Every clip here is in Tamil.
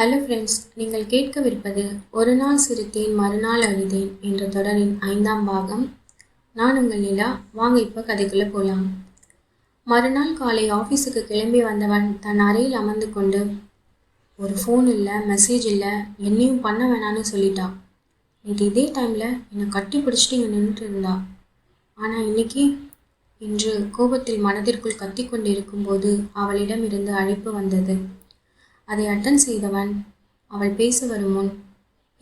ஹலோ ஃப்ரெண்ட்ஸ் நீங்கள் கேட்கவிருப்பது ஒரு நாள் சிரித்தேன் மறுநாள் அழுதேன் என்ற தொடரின் ஐந்தாம் பாகம். நான் உங்கள் நிலா வாங்க இப்போ கதைக்குள்ளே போகலாம் மறுநாள் காலை ஆஃபீஸுக்கு கிளம்பி வந்தவன் தன் அறையில் அமர்ந்து கொண்டு ஒரு ஃபோன் இல்லை மெசேஜ் இல்லை என்னையும் பண்ண வேணான்னு சொல்லிட்டான் நேற்று இதே டைமில் என்னை கட்டி பிடிச்சிட்டு இங்கே நின்றுட்டு இருந்தா. ஆனால் இன்னைக்கு? இன்று கோபத்தில் மனதிற்குள் கத்திக்கொண்டு இருக்கும்போது அவளிடம் இருந்து அழைப்பு வந்தது. அதை அட்டன் செய்தவன் அவள் பேச வரும் முன்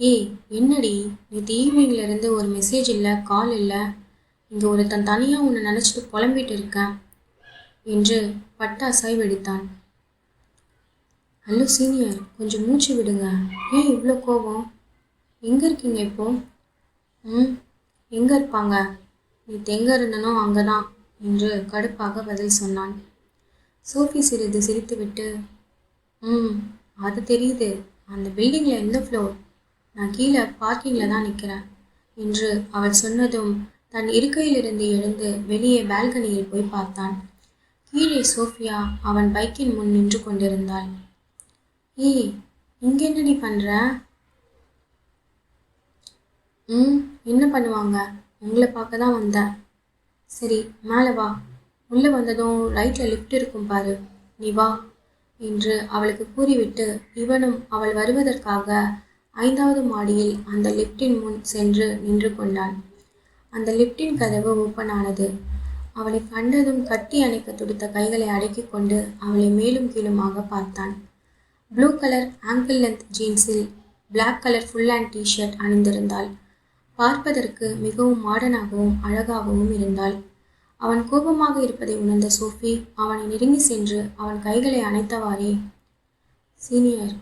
ஏய் என்னடி? நேற்று ஈவினிங்ல இருந்து ஒரு மெசேஜ் இல்லை கால் இல்லை? இங்கே ஒருத்தன் தனியாக உன்னை நினச்சிட்டு புலம்பிட்டு இருக்கேன் என்று பட்டாசாய் வெடித்தான். ஹலோ சீனியர் கொஞ்சம் மூச்சு விடுங்க. ஏன் இவ்வளோ கோபம்? எங்கே இருக்கீங்க இப்போ? ம் எங்கே இருப்பாங்க? நேற்று எங்கே இருந்தனோ அங்கே தான் என்று கடுப்பாக பதில் சொன்னான். சோஃபி சிறிது சிரித்துவிட்டு ம் அது தெரியுது. அந்த பில்டிங்கில் எந்த ஃப்ளோர் நான் கீழே பார்க்கிங்கில் தான் நிற்கிறேன் என்று அவள் சொன்னதும் தன் இருக்கையிலிருந்து எழுந்து வெளியே பால்கனியில் போய் பார்த்தான். கீழே சோஃபியா அவன் பைக்கின் முன் நின்று கொண்டிருந்தாள். ஏய் இங்கே என்னடி பண்ணுற ம் என்ன பண்ணுவாங்க? உங்களை பார்க்க தான் வந்தேன். சரி மேலே வா. உள்ளே வந்ததும் ரைட்டில் லிஃப்ட் இருக்கும் பாரு. நீ வா. என்று அவளுக்கு கூறிவிட்டு இவனும் அவள் வருவதற்காக ஐந்தாவது மாடியில் அந்த லிப்டின் முன் சென்று நின்று கொண்டான். அந்த லிப்டின் கதவு ஓப்பன் ஆனது அவளை கண்டதும் கட்டி அணைக்க துடித்த கைகளை அடக்கிக் கொண்டு அவளை மேலும் கீழுமாக பார்த்தான். Blue colour ankle length ஜீன்ஸில் black colour full hand T shirt அணிந்திருந்தாள். பார்ப்பதற்கு மிகவும் மாடனாகவும் அழகாகவும் இருந்தாள். அவன் கோபமாக இருப்பதை உணர்ந்த சோஃபி அவனை நெருங்கி சென்று அவன் கைகளை அணைத்தவாறே. சீனியர்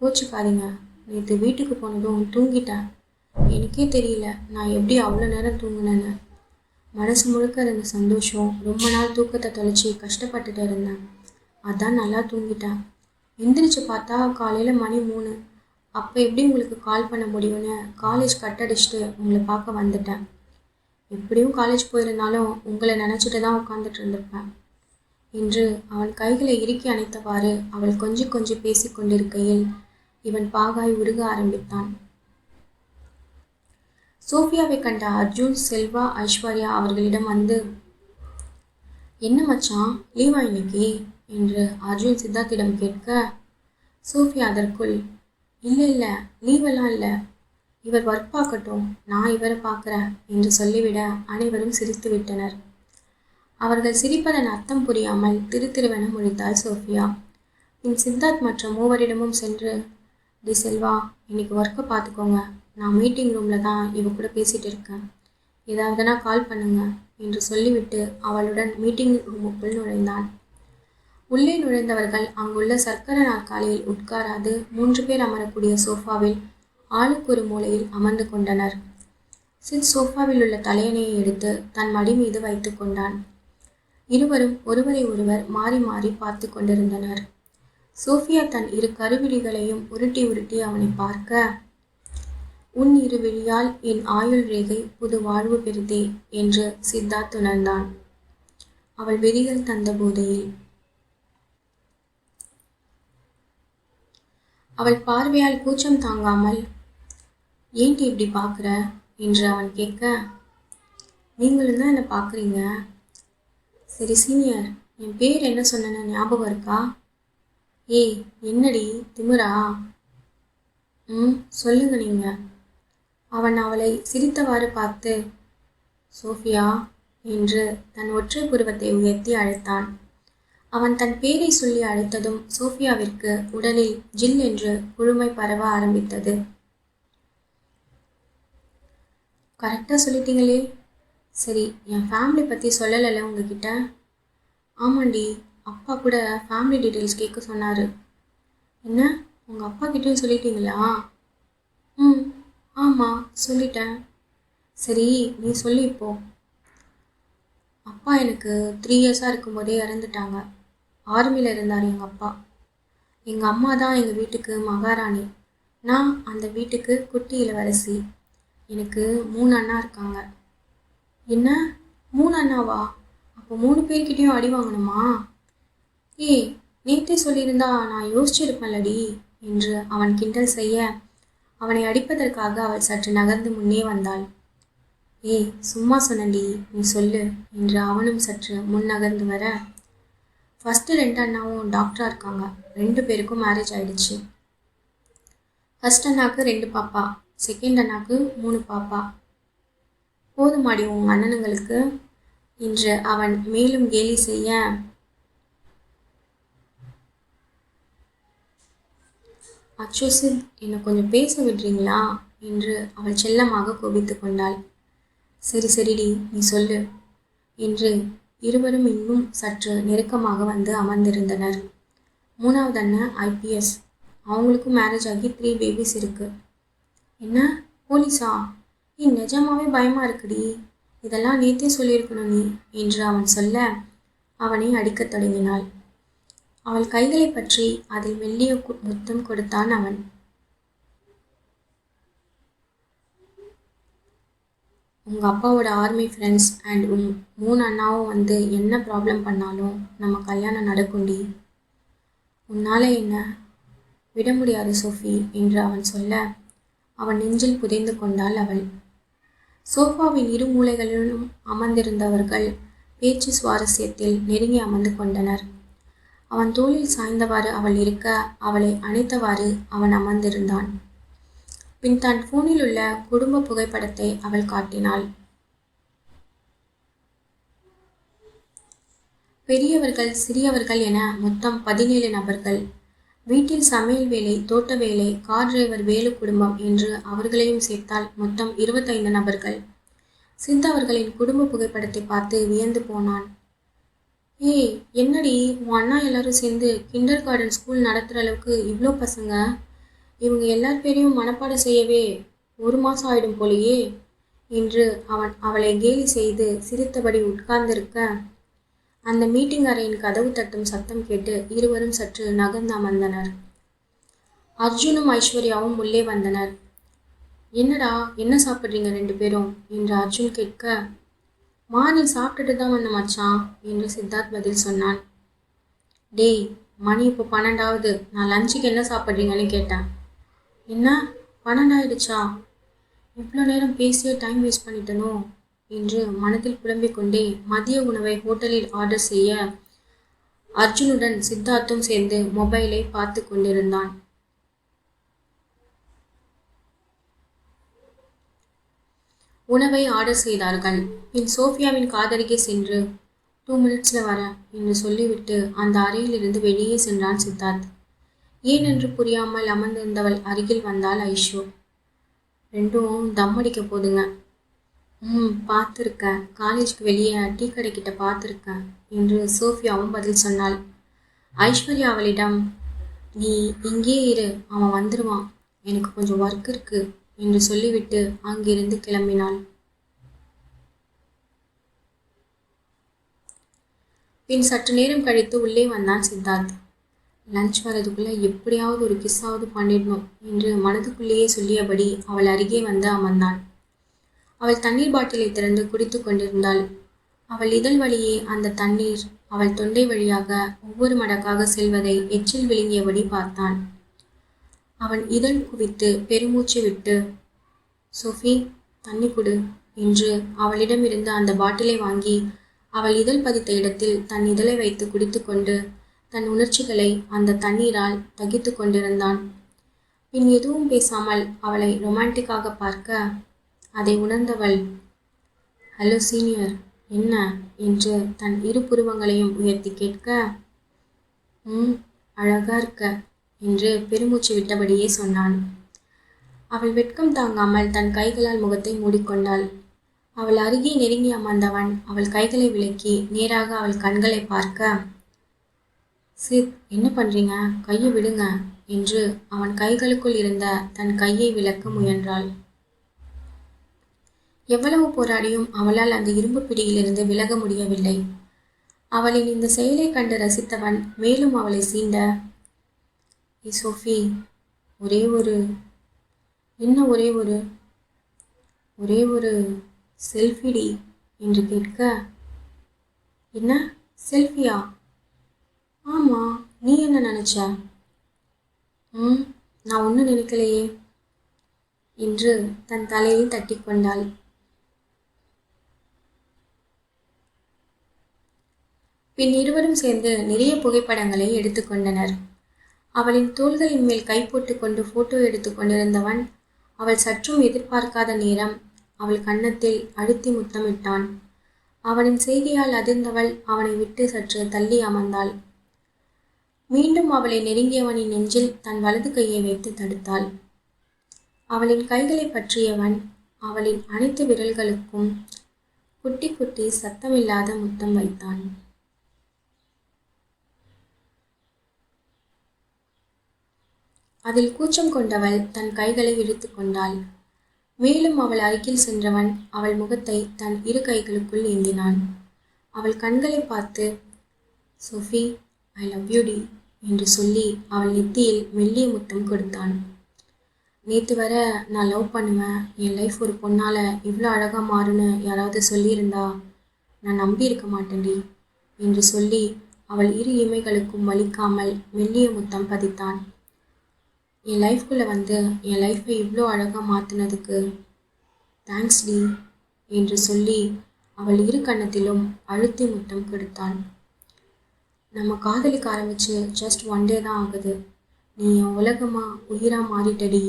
கோச்சுக்காதீங்க. நேற்று வீட்டுக்கு போனதும் தூங்கிட்டேன். எனக்கே தெரியல நான் எப்படி அவ்வளோ நேரம் தூங்கினேன்னு. மனசு முழுக்க இருந்த சந்தோஷம் ரொம்ப நாள் தூக்கத்தை தொலைச்சி கஷ்டப்பட்டுட்டு இருந்தேன். அதான் நல்லா தூங்கிட்டேன். எந்திரிச்சு பார்த்தா காலையில் மணி மூணு. அப்போ எப்படி உங்களுக்கு கால் பண்ண முடியும்னு காலேஜ் கட் அடிச்சுட்டு உங்களை பார்க்க வந்துட்டேன். எப்படியும் காலேஜ் போயிருந்தாலும் உங்களை நினச்சிட்டு தான் உட்காந்துட்டு இருந்திருப்பேன். என்று அவன் கைகளை இறுக்கி அணைத்தவாறு அவள் கொஞ்சி கொஞ்சி பேசி கொண்டிருக்கையில் இவன் பாகாய் உருக ஆரம்பித்தான். சோஃபியாவை கண்ட அர்ஜுன் செல்வா ஐஸ்வர்யா அவர்களிடம் வந்து என்ன மச்சான் லீவா இன்னைக்கு? என்று அர்ஜுன் சித்தார்த்திடம் கேட்க சோஃபியா அதற்குள் இல்லை இல்லை லீவெல்லாம் இல்லை. இவர் ஒர்க் பார்க்கட்டும் நான் இவரை பார்க்குறேன் என்று சொல்லிவிட அனைவரும் சிரித்து விட்டனர். அவர்கள் சிரிப்பதன் அர்த்தம் புரியாமல் திரு திருவென முடித்தாள் சோஃபியா. பின் சித்தார்த் மற்ற மூவரிடமும் சென்று டி செல்வா இன்னைக்கு ஒர்க்கை பார்த்துக்கோங்க. நான் மீட்டிங் ரூமில் தான் இவ கூட பேசிகிட்டு இருக்கேன். ஏதாவதுனா கால் பண்ணுங்க என்று சொல்லிவிட்டு அவளுடன் மீட்டிங் ரூமுக்குள் நுழைந்தான். உள்ளே நுழைந்தவர்கள் அங்குள்ள சர்க்கரை நாற்காலியில் உட்காராது மூன்று பேர் அமரக்கூடிய சோஃபாவில் ஆளுக்கு ஒரு மூலையில் அமர்ந்து கொண்டனர். சித் சோஃபாவில் உள்ள தலையணையை எடுத்து தன் மடி மீது வைத்து கொண்டான். இருவரும் ஒருவரை ஒருவர் மாறி மாறி பார்த்து கொண்டிருந்தனர். சோஃபியா தன் இரு கருவிழிகளையும் உருட்டி உருட்டி அவனை பார்க்க உன் இரு விழியால் என் ஆயுள் ரேகை புது வாழ்வு பெறுதே என்று சித்தார்த் உணர்ந்தான். அவள் விதிகள் தந்த போதையில். அவள் பார்வையால் கூச்சம் தாங்காமல் ஏன்டி இப்படி பார்க்குற? என்று அவன் கேட்க நீங்களும் தான் என்னை பார்க்குறீங்க? சரி சீனியர் என் பேர் என்ன சொன்னேன்னு ஞாபகம் இருக்கா? ஏய் என்னடி திமிரா? ம் சொல்லுங்க நீங்கள் அவன் அவளை சிரித்தவாறு பார்த்து சோஃபியா என்று தன் ஒற்றை புருவத்தை உயர்த்தி அழைத்தான். அவன் தன் பேரை சொல்லி அழைத்ததும் சோஃபியாவிற்கு உடலில் ஜில் என்று குழுமை பரவ ஆரம்பித்தது. கரெக்டாக சொல்லிட்டீங்களே. சரி என் ஃபேமிலி பற்றி சொல்லலைல்ல உங்ககிட்ட? ஆமாண்டி அப்பா கூட ஃபேமிலி டீட்டெயில்ஸ் கேட்க சொன்னார். என்ன உங்கள் அப்பா கிட்டேயும் சொல்லிட்டீங்களா? ம் ஆமாம் சொல்லிட்டேன். சரி நீ சொல்லி இப்போ. அப்பா எனக்கு த்ரீ இயர்ஸாக இருக்கும்போதே இறந்துட்டாங்க. ஆர்மியில் இருந்தார் எங்கள் அப்பா. எங்கள் அம்மா தான் எங்கள் வீட்டுக்கு மகாராணி. நான் அந்த வீட்டுக்கு குட்டி இளவரசி எனக்கு மூணு அண்ணா இருக்காங்க. என்ன? மூணு அண்ணாவா? அப்போ மூணு பேர்கிட்டையும் அடி வாங்கணுமா? ஏய் நேற்றே சொல்லியிருந்தா நான் யோசிச்சிருப்பேன்லடி என்று அவன் கிண்டல் செய்ய அவனை அடிப்பதற்காக அவள் சற்று நகர்ந்து முன்னே வந்தாள். ஏய் சும்மா சொன்னடி நீ சொல்லு என்று அவனும் சற்று முன் நகர்ந்து வர. ஃபஸ்ட்டு ரெண்டு அண்ணாவும் டாக்டராக இருக்காங்க. ரெண்டு பேருக்கும் மேரேஜ் ஆயிடுச்சு. ஃபர்ஸ்ட் அண்ணாக்கு ரெண்டு பாப்பா. செகண்ட் அண்ணாக்கு மூணு பாப்பா. போதுமாடி உன் அண்ணனுங்களுக்கு. என்று அவன் மேலும் கேலி செய்ய அச்சோ சித் என்னை கொஞ்சம் பேச விடுறீங்களா? என்று அவள் செல்லமாக கோபித்து கொண்டாள். சரி சரிடி நீ சொல்லு என்று இருவரும் இன்னும் சற்று நெருக்கமாக வந்து அமர்ந்திருந்தனர். மூணாவது அண்ணன் ஐபிஎஸ் அவங்களுக்கும் மேரேஜ் ஆகி த்ரீ பேபிஸ் இருக்குது என்ன? போலீஸா? ஏ நிஜமாவே பயமா இருக்குடி. இதெல்லாம் நேத்தே சொல்லியிருக்கணும் நீ என்று அவன் சொல்ல அவனை அடிக்கத் தொடங்கினாள். அவள் கைகளை பற்றி அதில் மெல்லிய முத்தம் கொடுத்தான் அவன். உங்க அப்பாவோட ஆர்மி ஃப்ரெண்ட்ஸ் அண்ட் உன் மூணு அண்ணாவும் வந்து என்ன ப்ராப்ளம் பண்ணாலும் நம்ம கல்யாணம் நடக்குண்டி உன்னால என்ன? விட முடியாது சோஃபி என்று அவன் சொல்ல அவன் நெஞ்சில் புதைந்து கொண்டாள் அவள். சோஃபாவின் இரு மூலைகளிலும் அமர்ந்திருந்தவர்கள் பேச்சு சுவாரஸ்யத்தில் நெருங்கி அமர்ந்து கொண்டனர். அவன் தோளில் சாய்ந்தவாறு அவள் இருக்க அவளை அணைத்தவாறு அவன் அமர்ந்திருந்தான். பின் தன் ஃபோனில் உள்ள குடும்ப புகைப்படத்தை அவள் காட்டினாள். பெரியவர்கள் சிறியவர்கள் என மொத்தம் பதினேழு நபர்கள். வீட்டில் சமையல் வேலை தோட்ட வேலை கார் டிரைவர் வேலு குடும்பம் என்று அவர்களையும் சேர்த்தால் மொத்தம் இருபத்தைந்து நபர்கள். சித் அவர்களின் குடும்ப புகைப்படத்தை பார்த்து வியந்து போனான். ஏய் என்னடி? உன் அண்ணா எல்லாரும் சேர்ந்து கிண்டர் கார்டன் ஸ்கூல் நடத்துகிற அளவுக்கு இவ்வளோ பசங்க? இவங்க எல்லார் பேரையும் மனப்பாடம் செய்யவே ஒரு மாதம் ஆயிடும் போலயே என்று அவன் அவளை கேலி செய்து சிரித்தபடி உட்கார்ந்திருக்க அந்த மீட்டிங் அறையின் கதவு தட்டும் சத்தம் கேட்டு இருவரும் சற்று நகர்ந்து அமர்ந்தனர். அர்ஜுனும் ஐஸ்வர்யாவும் உள்ளே வந்தனர். என்னடா என்ன சாப்பிட்றீங்க ரெண்டு பேரும்? என்று அர்ஜுன் கேட்க மார்னிங் சாப்பிட்டுட்டு தான் வந்த மச்சான் என்று சித்தார்த் பதில் சொன்னான். டேய் மணி இப்போ பன்னெண்டாவது. நான் லஞ்சுக்கு என்ன சாப்பிட்றீங்கன்னு கேட்டேன். என்ன? பன்னெண்டாயிடுச்சா? இவ்வளோ நேரம் பேசியே டைம் வேஸ்ட் பண்ணிட்டனும் என்று மனதில் புலம்பிக் கொண்டே மதிய உணவை ஹோட்டலில் ஆர்டர் செய்ய அர்ஜுனுடன் சித்தார்த்தும் சேர்ந்து மொபைலை பார்த்து கொண்டிருந்தான். உணவை ஆர்டர் செய்தார்கள். பின் சோஃபியாவின் காதலிக்கு சென்று டூ மினிட்ஸில் வரேன் என்று சொல்லிவிட்டு அந்த அறையிலிருந்து வெளியே சென்றான் சித்தார்த். ஏனென்று புரியாமல் அமர்ந்திருந்தவள் அருகில் வந்தாள் ஐஷோ. ரெண்டும் தம் அடிக்க போதுங்க. ம் பார்த்துருக்கேன். காலேஜ்க்கு வெளியே டீ கடைக்கிட்ட பார்த்துருக்கேன் என்று சோஃபியாவும் பதில் சொன்னாள். ஐஸ்வர்யா அவளிடம் நீ இங்கே இரு அவன் வந்துடுவான் எனக்கு கொஞ்சம் ஒர்க் இருக்கு என்று சொல்லிவிட்டு அங்கிருந்து கிளம்பினாள். பின் சற்று நேரம் கழித்து உள்ளே வந்தான் சித்தார்த். லஞ்ச் வரதுக்குள்ளே எப்படியாவது ஒரு கிஸ்ஸாவது பண்ணிடணும் என்று மனதுக்குள்ளேயே சொல்லியபடி அவள் அருகே வந்து அமர்ந்தான் அவள் தண்ணீர் பாட்டிலை திறந்து குடித்து கொண்டிருந்தாள். அவள் இதழ் வழியே அந்த தண்ணீர் அவள் தொண்டை வழியாக ஒவ்வொரு மடக்காக செல்வதை எச்சில் விழுங்கியபடி பார்த்தான். அவன் இதழ் குவித்து பெருமூச்சு விட்டு சோஃபி தண்ணி கொடு என்று அவளிடமிருந்து அந்த பாட்டிலை வாங்கி அவள் இதழ் பதித்த இடத்தில் தன் இதழை வைத்து குடித்துக்கொண்டு தன் உணர்ச்சிகளை அந்த தண்ணீரால் தகித்து கொண்டிருந்தான். பின் எதுவும் பேசாமல் அவளை ரொமான்டிக்காக பார்க்க அதை உணர்ந்தவள். ஹலோ சீனியர் என்ன என்று தன் இரு புருவங்களையும் உயர்த்தி கேட்க ம் அழகா இருக்க என்று பெருமூச்சு விட்டபடியே சொன்னான். அவள் வெட்கம் தாங்காமல் தன் கைகளால் முகத்தை மூடிக்கொண்டாள். அவள் அருகே நெருங்கி அமர்ந்தவன் அவள் கைகளை விலக்கி நேராக அவள் கண்களை பார்க்க சித் என்ன பண்றீங்க? கையை விடுங்க என்று அவன் கைகளுக்குள் இருந்த தன் கையை விலக்க முயன்றாள். எவ்வளவு போராடியும் அவளால் அந்த இரும்பு பிடியிலிருந்து விலக முடியவில்லை. அவளின் இந்த செயலை கண்டு ரசித்தவன் மேலும் அவளை சீண்ட "ஏ சோஃபி ஒரே ஒரு என்ன ஒரே ஒரு ஒரே ஒரு செல்ஃபிடி என்று கேட்க என்ன செல்ஃபியா? ஆமாம் நீ என்ன நினச்ச? ம் நான் ஒன்றும் நினைக்கலையே என்று தன் தலையை தட்டி கொண்டாள். பின் இருவரும் சேர்ந்து நிறைய புகைப்படங்களை எடுத்துக்கொண்டனர் அவளின் தோள்களின் மேல் கை போட்டுக்கொண்டு போட்டோ எடுத்து கொண்டிருந்தவன் அவள் சற்றும் எதிர்பார்க்காத நேரம் அவள் கன்னத்தில் அழுத்தி முத்தமிட்டான். அவனின் செய்தியால் அதிர்ந்தவள் அவனை விட்டு சற்று தள்ளி அமர்ந்தாள். மீண்டும் அவளை நெருங்கியவனின் நெஞ்சில் தன் வலது கையை வைத்து தடுத்தாள். அவளின் கைகளை பற்றியவன் அவளின் அனைத்து விரல்களுக்கும் குட்டி குட்டி சத்தமில்லாத முத்தம் வைத்தான். அதில் கூச்சம் கொண்டவள் தன் கைகளை இழுத்து கொண்டாள். மேலும் அவள் அருகில் சென்றவன் அவள் முகத்தை தன் இரு கைகளுக்குள் ஏந்தினான். அவள் கண்களை பார்த்து சோஃபி ஐ லவ் யூ டி என்று சொல்லி அவள் நெத்தியில் மெல்லிய முத்தம் கொடுத்தான். நேற்று வர நான் லவ் பண்ணுவேன். என் லைஃப் ஒரு பொண்ணால் இவ்வளோ அழகாக மாறுன்னு யாராவது சொல்லியிருந்தா நான் நம்பி இருக்க மாட்டேன்டி என்று சொல்லி அவள் இரு இமைகளுக்கும் வலிக்காமல் மெல்லிய முத்தம் பதித்தான். என் லைஃப்குள்ளே வந்து என் லைஃப்பை இவ்வளோ அழகாக மாற்றினதுக்கு தேங்க்ஸ் டி என்று சொல்லி அவள் இரு கன்னத்திலும் அழுத்தி முத்தம் கொடுத்தாள் நம்ம காதலிக்க ஆரம்பித்து ஜஸ்ட் ஒன் டே தான் ஆகுது. நீ என் உலகமாக உயிராக மாறிட்டடி.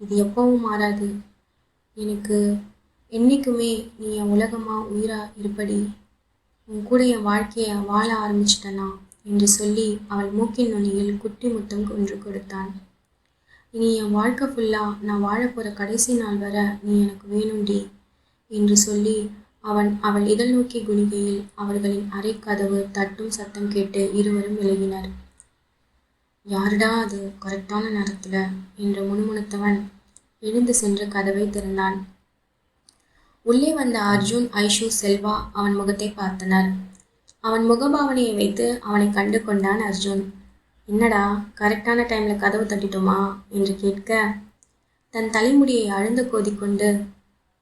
இது எப்பவும் மாறாது. எனக்கு என்றைக்குமே நீ என் உலகமாக உயிராக இருப்படி. உன் கூட என் வாழ்க்கையை வாழ ஆரம்பிச்சிட்டனா என்று சொல்லி அவள் மூக்கின் நுனியில் குட்டி முத்தம் ஒன்று கொடுத்தான். இனி என் வாழ்க்கை ஃபுல்லாக நான் வாழப்போகிற கடைசி நாள் வர நீ எனக்கு வேணும்டி என்று சொல்லி அவன் அவள் இதழ் நோக்கி குனிகையில் அவர்களின் அறை கதவு தட்டும் சத்தம் கேட்டு இருவரும் விலகினர். யாருடா அது? கரெக்டான நேரத்தில் என்று முணுமுணுத்தவன் எழுந்து சென்று கதவை திறந்தான். உள்ளே வந்த அர்ஜுன் ஐஷு செல்வா அவன் முகத்தை பார்த்தனர். அவன் முகபாவனையை வைத்து அவனை கண்டு கொண்டான் அர்ஜுன். என்னடா கரெக்டான டைமில் கதவு தட்டிட்டோமா? என்று கேட்க தன் தலைமுடியை அழுந்து கோதிக்கொண்டு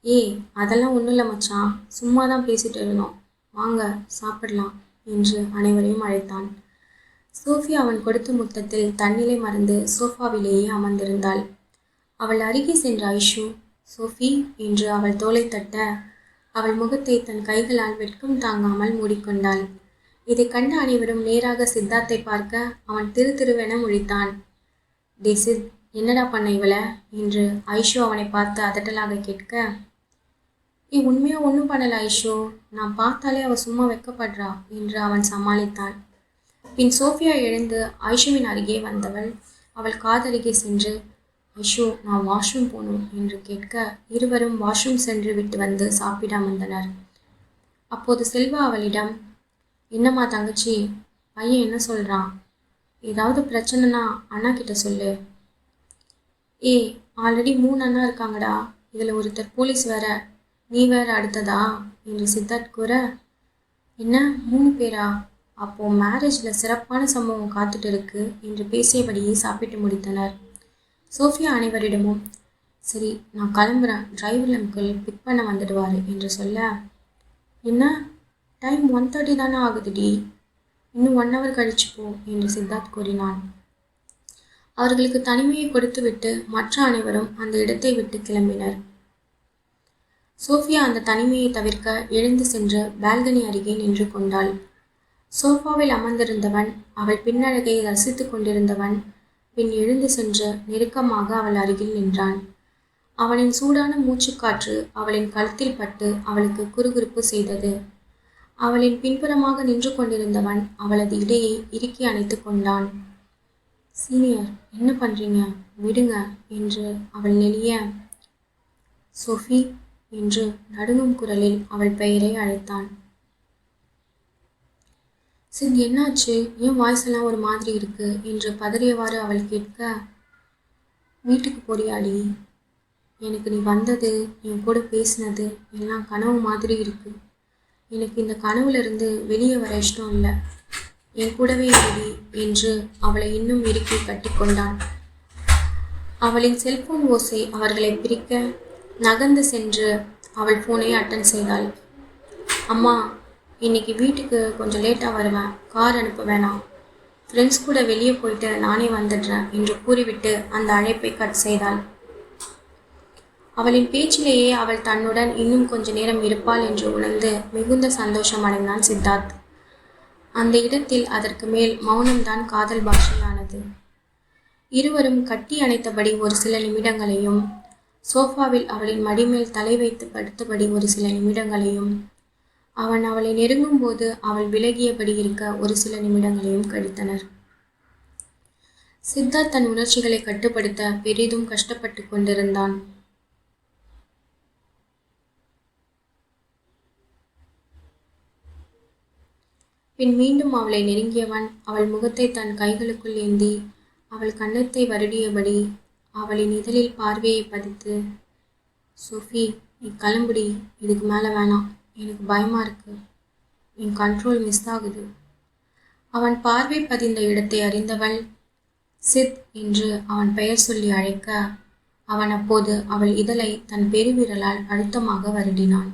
ஏய் அதெல்லாம் ஒன்றும் இல்லை மச்சான். சும்மா தான் பேசிட்டு இருந்தோம். வாங்க சாப்பிடலாம் என்று அனைவரையும் அழைத்தான். சோஃபி அவன் கொடுத்த முத்தத்தில் தன்னிலை மறந்து சோஃபாவிலேயே அமர்ந்திருந்தாள். அவள் அருகே சென்ற ஐஷு சோஃபி என்று அவள் தோலை தட்ட அவள் முகத்தை தன் கைகளால் வெட்கம் தாங்காமல் மூடிக்கொண்டாள். இதை கண்ட அனைவரும் நேராக சித்தார்த்தை பார்க்க அவன் திரு திருவென முழித்தான். டே சித் என்னடா பண்ண இவள? என்று ஐஷோ அவனை பார்த்து அதட்டலாக கேட்க ஏ உண்மையாக ஒன்றும் பண்ணல ஐஷோ. நான் பார்த்தாலே அவள் சும்மா வைக்கப்படுறா என்று அவன் சமாளித்தான். பின் சோஃபியா எழுந்து ஐஷுவின் அருகே வந்தவள் அவள் காதருகே சென்று ஐஷோ நான் வாஷ்ரூம் போகணும் என்று கேட்க இருவரும் வாஷ்ரூம் சென்று விட்டு வந்து சாப்பிட வந்தனர் அப்போது செல்வா அவளிடம் என்னம்மா தங்கச்சி? பையன் என்ன சொல்கிறான் ஏதாவது பிரச்சனைனா அண்ணா கிட்ட சொல்லு. ஏ ஆல்ரெடி மூணு அண்ணா இருக்காங்கடா. இதில் ஒருத்தர் போலீஸ் வேற. நீ வேற அடுத்ததா? என்று சித்தார்த் கூற என்ன? மூணு பேரா? அப்போ மேரேஜில் சிறப்பான சம்பவம் காத்துட்டு இருக்கு என்று பேசியபடியே சாப்பிட்டு முடித்தனர். சோஃபியா அனைவரிடமும் சரி நான் கிளம்புறேன். டிரைவர் அங்கிள் பிக் பண்ண வந்துடுவார் என்று சொல்ல என்ன? டைம் ஒன் தேர்ட்டி தானே ஆகுதுடி. இன்னும் ஒன் ஹவர் கழிச்சு போ என்று சித்தார்த் கூறினான். அவர்களுக்கு தனிமையை கொடுத்துவிட்டு மற்ற அனைவரும் அந்த இடத்தை விட்டு கிளம்பினர். சோஃபியா அந்த தனிமையை தவிர்க்க எழுந்து சென்று பால்கனி அருகே நின்று கொண்டாள். சோஃபாவில் அமர்ந்திருந்தவன் அவள் பின்னழகை ரசித்து கொண்டிருந்தவன் பின் எழுந்து சென்று நெருக்கமாக அவள் அருகில் நின்றான். அவனின் சூடான மூச்சுக்காற்று அவளின் கழுத்தில் பட்டு அவளுக்கு குறுகுறுப்பு செய்தது. அவளின் பின்புறமாக நின்று கொண்டிருந்தவன் அவளது இடையை இறுக்கி அணைத்து கொண்டான். சீனியர் என்ன பண்ணுறீங்க விடுங்க என்று அவள் நெளிய. சோஃபி என்று நடுங்கும் குரலில் அவள் பெயரை அழைத்தான். சித் என்னாச்சு? ஏன் வாய்ஸ் எல்லாம் ஒரு மாதிரி இருக்கு? என்று பதறியவாறு அவள் கேட்க வீட்டுக்கு போறியாடி? எனக்கு நீ வந்தது என் கூட பேசினது எல்லாம் கனவு மாதிரி இருக்குது எனக்கு இந்த கனவுலேருந்து வெளியே வர இஷ்டம் இல்லை. என் கூடவே இரு என்று அவளை இன்னும் இறுக்கி கட்டிக்கொண்டான் அவளின் செல்போன் ஓசை அவர்களை பிரிக்க நகர்ந்து சென்று அவள் ஃபோனை அட்டன் செய்தாள். அம்மா இன்னைக்கு வீட்டுக்கு கொஞ்சம் லேட்டாக வருவேன் கார் அனுப்ப வேணாம். ஃப்ரெண்ட்ஸ் கூட வெளியே போயிட்டு நானே வந்துடுறேன் என்று கூறிவிட்டு அந்த அழைப்பை கட் செய்தாள். அவளின் பேச்சிலேயே அவள் தன்னுடன் இன்னும் கொஞ்ச நேரம் இருப்பாள் என்று உணர்ந்து மிகுந்த சந்தோஷம் அடைந்தான் சித்தார்த். அந்த இடத்தில் அதற்கு மேல் மௌனம்தான் காதல் பாஷையானது. இருவரும் கட்டி அணைத்தபடி ஒரு சில நிமிடங்களையும் சோஃபாவில் அவளின் மடிமேல் தலை வைத்து படுத்தபடி ஒரு சில நிமிடங்களையும் அவன் அவளை நெருங்கும் போது அவள் விலகியபடி இருக்க ஒரு சில நிமிடங்களையும் கழித்தனர். சித்தார்த் தன் உணர்ச்சிகளை கட்டுப்படுத்த பெரிதும் கஷ்டப்பட்டு கொண்டிருந்தான். பின் மீண்டும் அவளை நெருங்கியவன் அவள் முகத்தை தன் கைகளுக்குள் ஏந்தி அவள் கன்னத்தை வருடியபடி அவளின் இதழில் பார்வையை பதித்து சோஃபி நீ கிளம்புடி. இதுக்கு மேலே வேணாம். எனக்கு பயமாக இருக்குது என் கண்ட்ரோல் மிஸ் ஆகுது. அவன் பார்வை பதிந்த இடத்தை அறிந்தவள் சித் என்று அவன் பெயர் சொல்லி அழைக்க அவன் அப்போது அவள் இதழை தன் பெருவிரலால் அழுத்தமாக வருடினான்.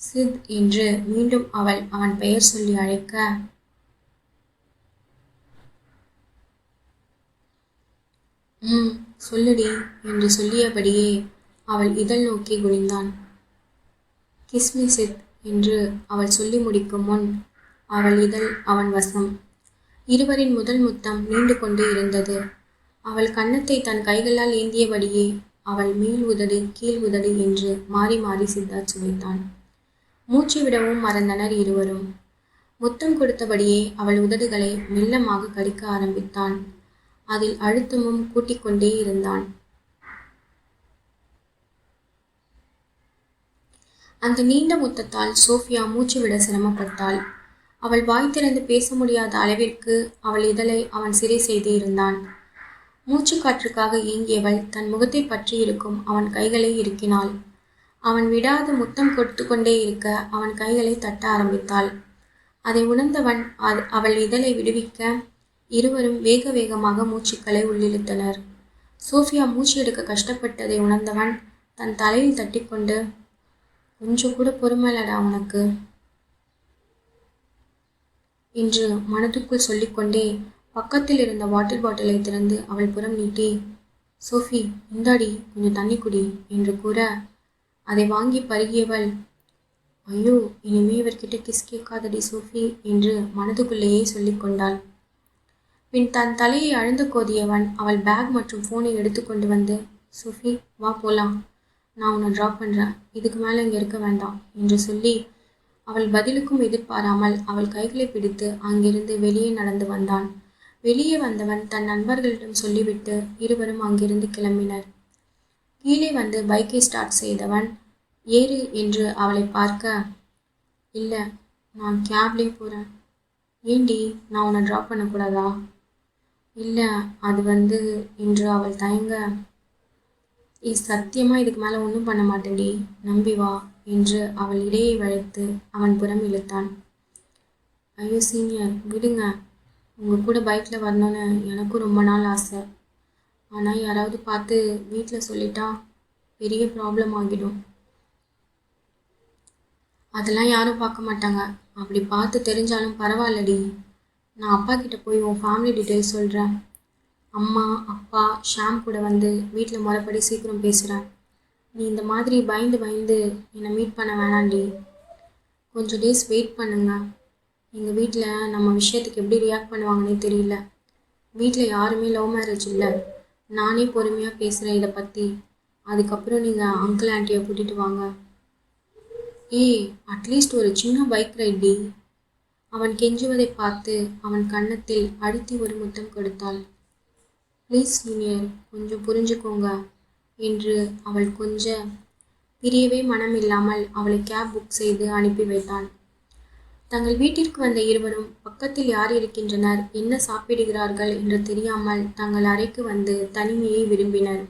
சித் என்று மீண்டும் அவள் அவன் பெயர் சொல்லி அழைக்க ம் சொல்லுடி என்று சொல்லியபடியே அவள் இதழ் நோக்கி குனிந்தான். கிஸ்மி சித் என்று அவள் சொல்லி முடிக்கும் முன் அவள் இதழ் அவன் வசம். இருவரின் முதல் முத்தம் நீண்டு கொண்டே இருந்தது. அவள் கன்னத்தை தன் கைகளால் ஏந்தியபடியே அவள் மேல் உதடு கீழ் உதடு என்று மாறி மாறி சித்தா சுவைத்தான் மூச்சு விடவும் மறந்தனர் இருவரும். முத்தம் கொடுத்தபடியே அவள் உதடுகளை மெல்லமாக கடிக்க ஆரம்பித்தான். அதில் அழுத்தமும் கூட்டிக்கொண்டே இருந்தான். அந்த நீண்ட முத்தத்தால் சோஃபியா மூச்சு விட சிரமப்பட்டாள். அவள் வாய் திறந்து பேச முடியாத அளவிற்கு அவள் இதழை அவன் சிறை செய்து இருந்தான். மூச்சு காற்றுக்காக ஏங்கியவள் தன் முகத்தை பற்றி இருக்கும் அவன் கைகளை இருக்கினாள் அவன் விடாது முத்தம் கொடுத்து கொண்டே இருக்க அவன் கைகளை தட்ட ஆரம்பித்தாள். அதை உணர்ந்தவன் அவள் இதழை விடுவிக்க இருவரும் வேக வேகமாக மூச்சுக்களை உள்ளிழுத்தனர். சோஃபியா மூச்சு எடுக்க கஷ்டப்பட்டதை உணர்ந்தவன் தன் தலையில் தட்டிக்கொண்டு கொஞ்சம் கூட பொறுமையிலடா உனக்கு என்று மனதுக்குள் சொல்லிக்கொண்டே பக்கத்தில் இருந்த வாட்டர் பாட்டிலை திறந்து அவள் புறம் நீட்டி சோஃபி இந்தாடி கொஞ்சம் தண்ணி குடி என்று கூற அதை வாங்கி பருகியவள். ஐயோ இனிமே இவர்கிட்ட கிஸ் கேட்காதடி சோஃபி என்று மனதுக்குள்ளேயே சொல்லிக்கொண்டாள் பின் தன் தலையை அழுந்து கோதியவன் அவள் பேக் மற்றும் ஃபோனை எடுத்துக்கொண்டு வந்து சோஃபி வா போலாம். நான் உன்னை ட்ராப் பண்ணுறேன் இதுக்கு மேலே இங்கே இருக்க வேண்டாம் என்று சொல்லி அவள் பதிலுக்கும் எதிர்பாராமல் அவள் கைகளை பிடித்து அங்கிருந்து வெளியே நடந்து வந்தான். வெளியே வந்தவன் தன் நண்பர்களிடம் சொல்லிவிட்டு இருவரும் அங்கிருந்து கிளம்பினர். கீழே வந்து பைக்கை ஸ்டார்ட் செய்தவன் ஏறு என்று அவளை பார்க்க இல்லை நான் கேப்லேயே போகிறேன் ஏண்டி நான் உன்னை ட்ராப் பண்ணக்கூடாதா? இல்லை அது வந்து என்று அவள் தயங்க ஏ சத்தியமாக இதுக்கு மேலே ஒன்றும் பண்ண மாட்டேன்டி. நம்பி வா என்று அவள் இடையை வளைத்து அவன் புறம் இழுத்தான். ஐயோ சீனியர் விடுங்க. உங்கள் கூட பைக்கில் வரணும்னு எனக்கும் ரொம்ப நாள் ஆசை. ஆனால் யாராவது பார்த்து வீட்டில் சொல்லிட்டா பெரிய ப்ராப்ளம் ஆகிடும். அதெல்லாம் யாரும் பார்க்க மாட்டாங்க. அப்படி பார்த்து தெரிஞ்சாலும் பரவாயில்லடி. நான் அப்பா கிட்ட போய் உன் ஃபேமிலி டீட்டெயில்ஸ் சொல்கிறேன் அம்மா அப்பா ஷாம் கூட வந்து வீட்டில் முறைப்படி சீக்கிரம் பேசுகிறேன் நீ இந்த மாதிரி பயந்து பயந்து என்னை மீட் பண்ண வேணாண்டி கொஞ்சம் டேஸ் வெயிட் பண்ணுங்க. எங்கள் வீட்டில் நம்ம விஷயத்துக்கு எப்படி ரியாக்ட் பண்ணுவாங்கன்னே தெரியல. வீட்டில் யாருமே லவ் மேரேஜ் இல்லை. நானே பொறுமையாக பேசுகிறேன் இதை பற்றி அதுக்கப்புறம் நீங்கள் அங்கிள் ஆண்டியை கூட்டிகிட்டு வாங்க. ஏய் அட்லீஸ்ட் ஒரு சின்ன பைக் ரைடி அவன் கெஞ்சுவதை பார்த்து அவன் கன்னத்தில் அழுத்தி ஒரு முத்தம் கொடுத்தாள். ப்ளீஸ் சீனியர் கொஞ்சம் புரிஞ்சுக்கோங்க என்று அவள் கொஞ்சம் பிரியவே மனம் இல்லாமல் அவளை கேப் புக் செய்து அனுப்பி வைத்தான் தங்கள் வீட்டிற்கு வந்த இருவரும் பக்கத்தில் யார் இருக்கின்றனர்? என்ன சாப்பிடுகிறார்கள்? என்று தெரியாமல் தங்கள் அறைக்கு வந்து தனிமையை விரும்பினர்.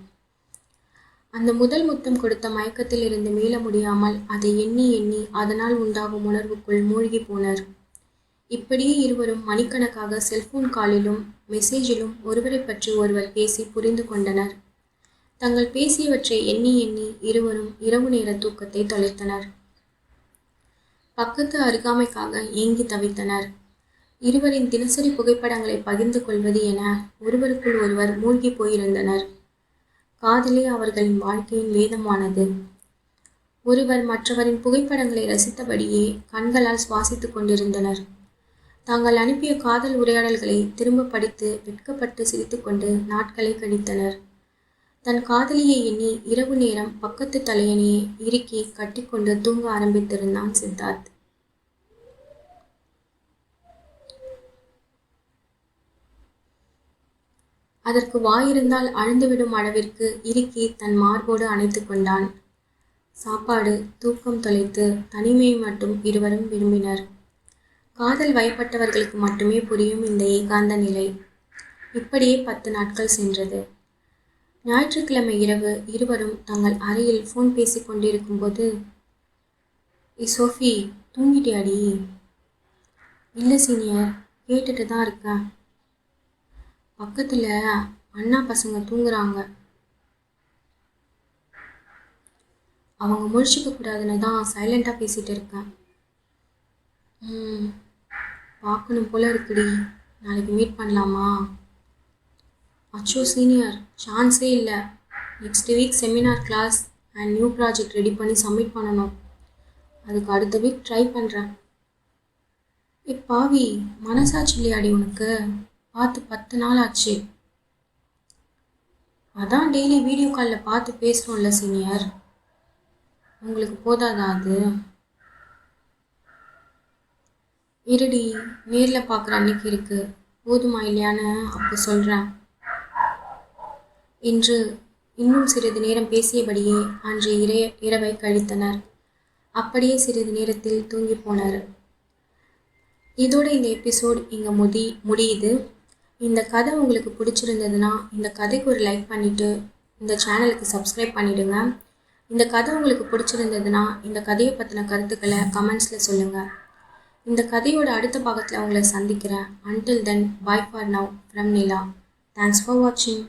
அந்த முதல் முத்தம் கொடுத்த மயக்கத்தில் இருந்து மீள முடியாமல் அதை எண்ணி எண்ணி அதனால் உண்டாகும் உணர்வுக்குள் மூழ்கி போனர். இப்படியே இருவரும் மணிக்கணக்காக செல்போன் காலிலும் மெசேஜிலும் ஒருவரை பற்றி ஒருவர் பேசி புரிந்து கொண்டனர். தங்கள் பேசியவற்றை எண்ணி எண்ணி இருவரும் இரவு நேர தூக்கத்தை தொலைத்தனர் பக்கத்து அருகாமைக்காக ஏங்கி தவித்தனர். இருவரின் தினசரி புகைப்படங்களை பகிர்ந்து கொள்வது என ஒருவருக்குள் ஒருவர் மூழ்கி போயிருந்தனர். காதலே அவர்களின் வாழ்க்கையின் வேதமானது. ஒருவர் மற்றவரின் புகைப்படங்களை ரசித்தபடியே கண்களால் சுவாசித்துக் கொண்டிருந்தனர். தாங்கள் அனுப்பிய காதல் உரையாடல்களை திரும்ப படித்து வெட்கப்பட்டு சிரித்துக்கொண்டு நாட்களை கழித்தனர் தன் காதலியை எண்ணி இரவு நேரம் பக்கத்து தலையணியை இறுக்கி கட்டிக்கொண்டு தூங்க ஆரம்பித்திருந்தான் சித்தார்த். அதற்கு வாயிருந்தால் அழுந்துவிடும் அளவிற்கு இறுக்கி தன் மார்போடு அணைத்து கொண்டான். சாப்பாடு தூக்கம் தொலைத்து தனிமையை மட்டும் இருவரும் விரும்பினர். காதல் வயப்பட்டவர்களுக்கு மட்டுமே புரியும் இந்த ஏகாந்த நிலை. இப்படியே பத்து நாட்கள் சென்றது. ஞாயிற்றுக்கிழமை இரவு இருவரும் தங்கள் அறையில் ஃபோன் பேசி கொண்டிருக்கும்போது ஏ சோஃபி தூங்கிட்டியாடி? இல்லை சீனியர் கேட்டுட்டு தான் இருக்கேன் பக்கத்தில் அண்ணா பசங்க தூங்குறாங்க. அவங்க முழிச்சிக்க கூடாதுன்னு தான் சைலண்ட்டாக பேசிகிட்டு இருக்கேன். ம் பார்க்கணும் போல இருக்குடி. நாளைக்கு மீட் பண்ணலாமா? அச்சோ சீனியர் சான்ஸே இல்லை. Next week seminar class and new project ready பண்ணி சப்மிட் பண்ணணும். அதுக்கு அடுத்த வீக் ட்ரை பண்ணுறேன் ஏ பாவி மனசாட்சி இல்லையாடி உனக்கு? பார்த்து பத்து நாள் ஆச்சு. அதான் டெய்லி வீடியோ காலில் பார்த்து பேசுகிறோம்ல சீனியர். உங்களுக்கு போதாதா அது? இருடி நேரில் பார்க்குற அன்னைக்கு இருக்குது போதுமா இல்லையான்னு அப்போ சொல்கிறேன் இன்று இன்னும் சிறிது நேரம் பேசியபடியே அன்று இறைய இரவை கழித்தனர். அப்படியே சிறிது நேரத்தில் தூங்கி போனார். இதோட இந்த எபிசோட் இங்கே முடி முடியுது. இந்த கதை உங்களுக்கு பிடிச்சிருந்ததுன்னா இந்த கதைக்கு ஒரு லைக் பண்ணிவிட்டு இந்த சேனலுக்கு சப்ஸ்கிரைப் பண்ணிவிடுங்க இந்த கதை உங்களுக்கு பிடிச்சிருந்ததுன்னா இந்த கதையை பற்றின கருத்துக்களை கமெண்ட்ஸில் சொல்லுங்கள் இந்த கதையோட அடுத்த பாகத்தில் உங்களை சந்திக்கிறேன். Until then bye for now from Nila thanks for வாட்சிங்